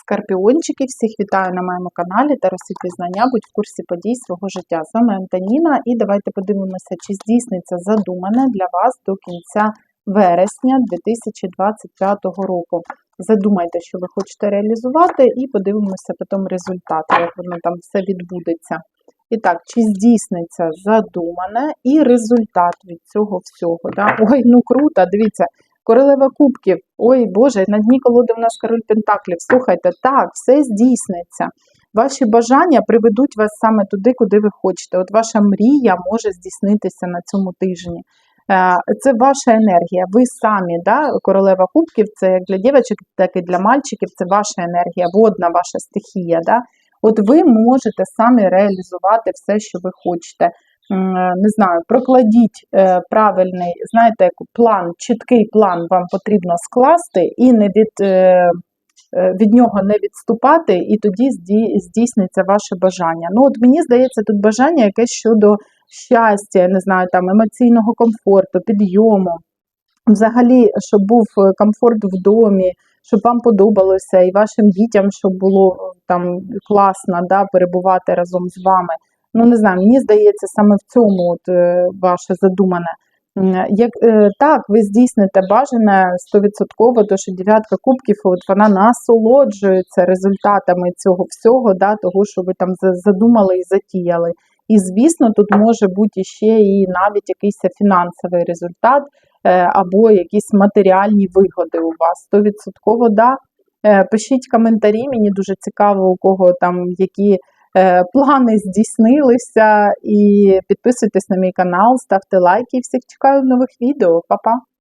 Скорпіончики, всіх вітаю на моєму каналі та розсвітлі знання, будь в курсі подій свого життя. З вами Антоніна, і давайте подивимося, чи здійсниться задумане для вас до кінця вересня 2025 року. Задумайте, що ви хочете реалізувати, і подивимося потім результати, як воно там все відбудеться. І так, чи здійсниться задумане і результат від цього всього. Да? Ой, ну круто, дивіться. Королева кубків. Ой Боже, на дні колоди в нас король Пентаклів. Слухайте, так, все здійсниться. Ваші бажання приведуть вас саме туди, куди ви хочете. От ваша мрія може здійснитися на цьому тижні. Е, Це ваша енергія. Ви самі, да? королева кубків, це як для дівчаток, так і для мальчиків, це ваша енергія, водна ваша стихія. Да? От ви можете самі реалізувати все, що ви хочете. М, Не знаю, прокладіть е, правильний, знаєте, план, чіткий план вам потрібно скласти і не від, е, е, від нього не відступати, і тоді зді- здійсниться ваше бажання. Ну, от мені здається, тут бажання якесь щодо щастя, не знаю, там емоційного комфорту, підйому. Взагалі, щоб був е, комфорт в домі, щоб вам подобалося, і вашим дітям, щоб було е, там класно да, перебувати разом з вами. Ну, не знаю, мені здається, саме в цьому от, е, ваше задумане. Як, е, так, ви здійсните бажане 100%, тому що дев'ятка кубків, от вона насолоджується результатами цього всього, да, того, що ви там задумали і затіяли. І, звісно, тут може бути ще і навіть якийсь фінансовий результат е, або якісь матеріальні вигоди у вас. 100% да. Пишіть коментарі, мені дуже цікаво, у кого там які плани здійснилися. І підписуйтесь на мій канал, ставте лайки. Всіх чекаю нових відео. Па-па!